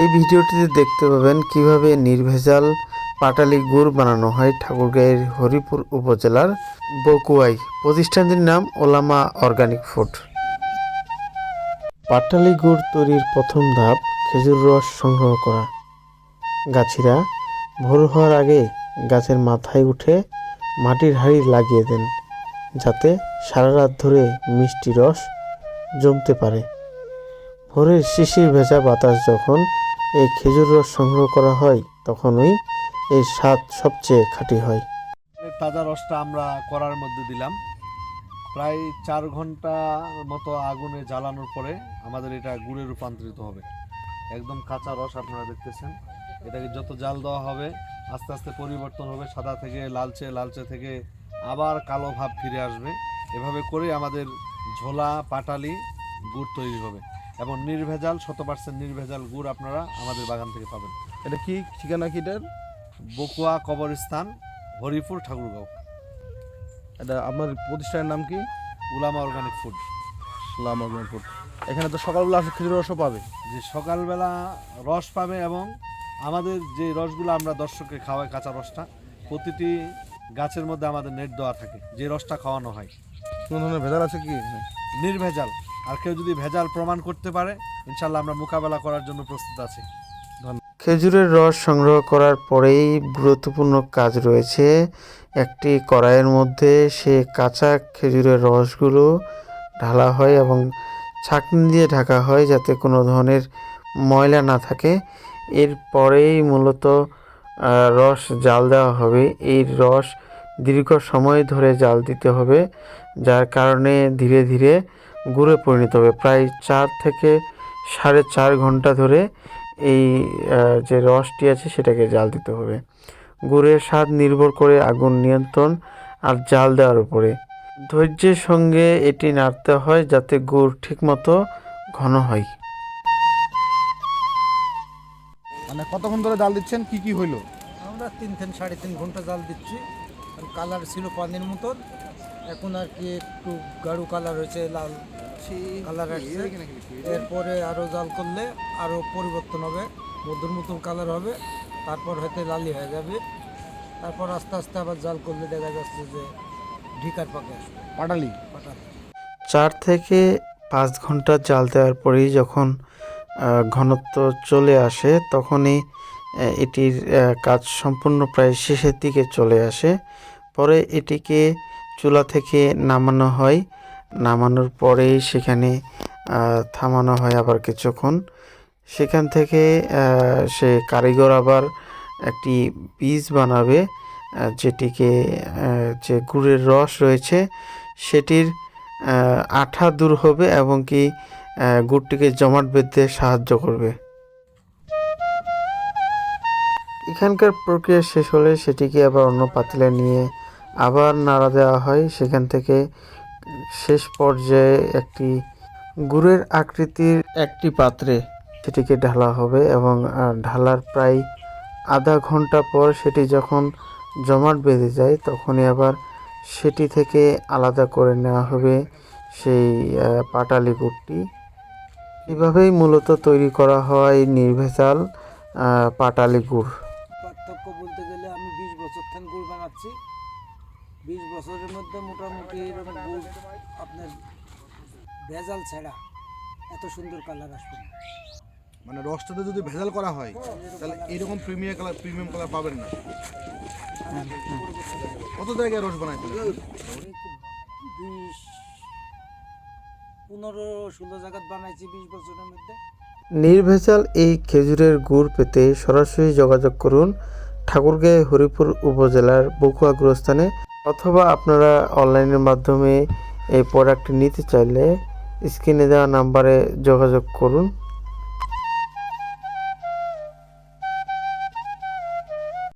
এই ভিডিওটিতে দেখতে পাবেন কীভাবে নির্ভেজাল পাটালি গুড় বানানো হয় ঠাকুরগাঁয়ের হরিপুর উপজেলার বকুয়াই প্রতিষ্ঠানটির নাম ওলামা অর্গানিক ফুড। পাটালি গুড় তৈরির প্রথম ধাপ খেজুর রস সংগ্রহ করা। গাছিরা ভোর হওয়ার আগে গাছের মাথায় উঠে মাটির হাড়ি লাগিয়ে দেন, যাতে সারা রাত ধরে মিষ্টি রস জমতে পারে। ভোরের শিশির ভেজা বাতাস যখন এই খেজুর রস সংগ্রহ করা হয়, তখনই এর স্বাদ সবচেয়ে খাঁটি হয়। তাজা রসটা আমরা করার মধ্যে দিলাম। প্রায় চার ঘণ্টা মতো আগুনে জ্বালানোর পরে আমাদের এটা গুড়ে রূপান্তরিত হবে। একদম কাঁচা রস আপনারা দেখতেছেন। এটাকে যত জাল দেওয়া হবে, আস্তে আস্তে পরিবর্তন হবে, সাদা থেকে লালচে লালচে থেকে আবার কালো ভাব ফিরে আসবে। এভাবে করে আমাদের ঝোলা, পাটালি, গুড় তৈরি হবে। এবং নির্ভেজাল শত পার্সেন্ট নির্ভেজাল গুড় আপনারা আমাদের বাগান থেকে পাবেন। এটা কি ঠিকানা কি এটার? বকুয়া কবরস্থান হরিপুর ঠাকুরগাঁও। এটা আপনার প্রতিষ্ঠানের নাম কি? Ulama organic food. লাম অর্গানিক ফুড। এখানে তো সকালবেলা আসে খেজুর রসও পাবে। যে সকালবেলা রস পাবে এবং আমাদের যে রসগুলো আমরা দর্শককে খাওয়াই কাঁচা রসটা প্রতিটি গাছের মধ্যে আমাদের নেট দেওয়া থাকে যে রসটা খাওয়ানো হয়। কোনো ধরনের ভেজাল আছে কি নির্ভেজাল। আর কেউ যদি ভেজাল প্রমাণ করতে পারে, ইনশাল্লাহ আমরা মোকাবেলা করার জন্য প্রস্তুত আছি। খেজুরের রস সংগ্রহ করার পরেই গুরুত্বপূর্ণ কাজ রয়েছে। একটি কড়াইয়ের মধ্যে সে কাঁচা খেজুরের রসগুলো ঢালা হয় এবং ছাঁকনি দিয়ে ঢাকা হয় যাতে কোনো ধরনের ময়লা না থাকে। এরপরেই মূলত রস জাল দেওয়া হবে। এই রস দীর্ঘ সময় ধরে জাল দিতে হবে, যার কারণে ধীরে ধীরে গুঁড়ে পরিণত হবে। প্রায় চার থেকে সাড়ে চার ঘণ্টা ধরে এই যে রসটি আছে সেটাকে জাল দিতে হবে। গুড়ের স্বাদ নির্ভর করে আগুন নিয়ন্ত্রণ আর জাল দেওয়ার উপরে। ধৈর্যের সঙ্গে এটি নাড়তে হয় যাতে গুড় ঠিকমতো ঘন হয়। মানে কতক্ষণ ধরে জাল দিচ্ছেন? কি কি হইল? আমরা তিন তিন সাড়ে তিন ঘণ্টা জাল দিচ্ছি। কালার ছিল পানির মতন। এখন আর কি একটু গাঢ় কালার হয়েছে লাল কালার আসছে। এরপরে আরও জাল করলে আরও পরিবর্তন হবে মধুর মতন কালার হবে তারপর হয়তো লালি হয়ে যাবে। তারপর আস্তে আস্তে আবার জাল করলে দেখা যাচ্ছে যে ঢিকার পাকে আসবে। পাটালি? পাটাল। চার থেকে পাঁচ ঘণ্টা জাল দেওয়ার পরেই যখন ঘনত্ব চলে আসে তখনই এটির কাজ সম্পূর্ণ প্রায় শেষের দিকে চলে আসে। পরে এটিকে চুলা থেকে নামানো হয়। নামানোর পরেই সেখানে থামানো হয় আবার কিছুক্ষণ। সেখান থেকে সে কারিগর আবার একটি বীজ বানাবে যেটিকে যে গুড়ের রস রয়েছে, সেটির আঠা দূর হবে এবং কি গুড়টিকে জমাট বেঁধতে সাহায্য করবে। এখানকার প্রক্রিয়া শেষ হলে সেটিকে আবার অন্য পাতিলে নিয়ে আবার নাড়া দেওয়া হয়। সেখান থেকে শেষ পর্যায়ে একটি গুড়ের আকৃতির একটি পাত্রে সেটিকে ঢালা হবে এবং ঢালার প্রায় আধা ঘণ্টা পর সেটি যখন জমাট বেঁধে যায়, তখনই আবার সেটি থেকে আলাদা করে নেওয়া হবে সেই পাটালি গুড়টি। এভাবেই মূলত তৈরি করা হয় নির্ভেজাল পাটালি গুড়। বিশ বছরের মধ্যে মোটামুটি এরকম গুড় আপনার ভেজাল ছাড়া এত সুন্দর কালার আসবে না। মানে রসটাতে যদি ভেজাল করা হয় তাহলে এরকম প্রিমিয়াম কালার প্রিমিয়াম কালার পাবেন না। কত জায়গায় রস খুব বিশ পনেরো ষোলো জায়গাত বানাইছি বিশ বছরের মধ্যে। নির্ভেজাল এই খেজুরের গুড় পেতে সরাসরি যোগাযোগ করুন ঠাকুরগাঁও হরিপুর উপজেলার বকুয়া গুরস্থানে অথবা আপনারা অনলাইনের মাধ্যমে এই প্রোডাক্টটি নিতে চাইলে স্ক্রিনে দেওয়া নাম্বারে যোগাযোগ করুন।